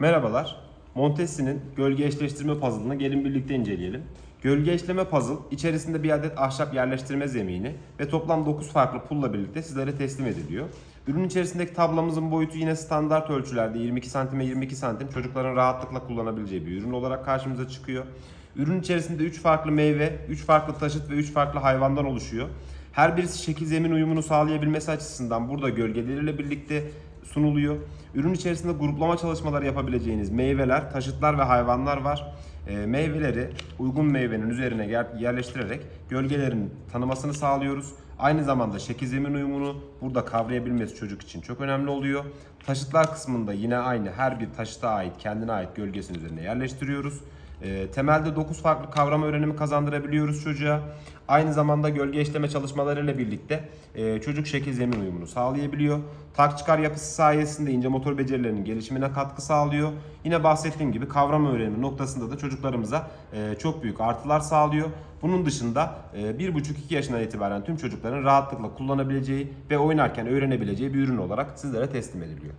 Merhabalar. Montesi'nin gölge eşleştirme puzzle'ını gelin birlikte inceleyelim. Gölge eşleme puzzle içerisinde bir adet ahşap yerleştirme zemini ve toplam 9 farklı pulla birlikte sizlere teslim ediliyor. Ürün içerisindeki tablamızın boyutu yine standart ölçülerde 22 cm 22 santim çocukların rahatlıkla kullanabileceği bir ürün olarak karşımıza çıkıyor. Ürün içerisinde 3 farklı meyve, 3 farklı taşıt ve 3 farklı hayvandan oluşuyor. Her birisi şekil zemin uyumunu sağlayabilmesi açısından burada gölgeleriyle birlikte sunuluyor. Ürün içerisinde gruplama çalışmaları yapabileceğiniz meyveler, taşıtlar ve hayvanlar var. E, meyveleri uygun meyvenin üzerine yer- yerleştirerek gölgelerin tanımasını sağlıyoruz. Aynı zamanda şekil zemin uyumunu burada kavrayabilmesi çocuk için çok önemli oluyor. Taşıtlar kısmında yine aynı her bir taşıta ait kendine ait gölgesinin üzerine yerleştiriyoruz. E, temelde 9 farklı kavrama öğrenimi kazandırabiliyoruz çocuğa. Aynı zamanda gölge işleme çalışmalarıyla birlikte e, çocuk şekil zemin uyumunu sağlayabiliyor. Tak çıkar yapısı sayesinde ince motor becerilerinin gelişimine katkı sağlıyor. Yine bahsettiğim gibi kavrama öğrenimi noktasında da çocuklarımıza e, çok büyük artılar sağlıyor. Bunun dışında e, 1,5-2 yaşından itibaren tüm çocukların rahatlıkla kullanabileceği ve oynarken öğrenebileceği bir ürün olarak sizlere teslim ediliyor.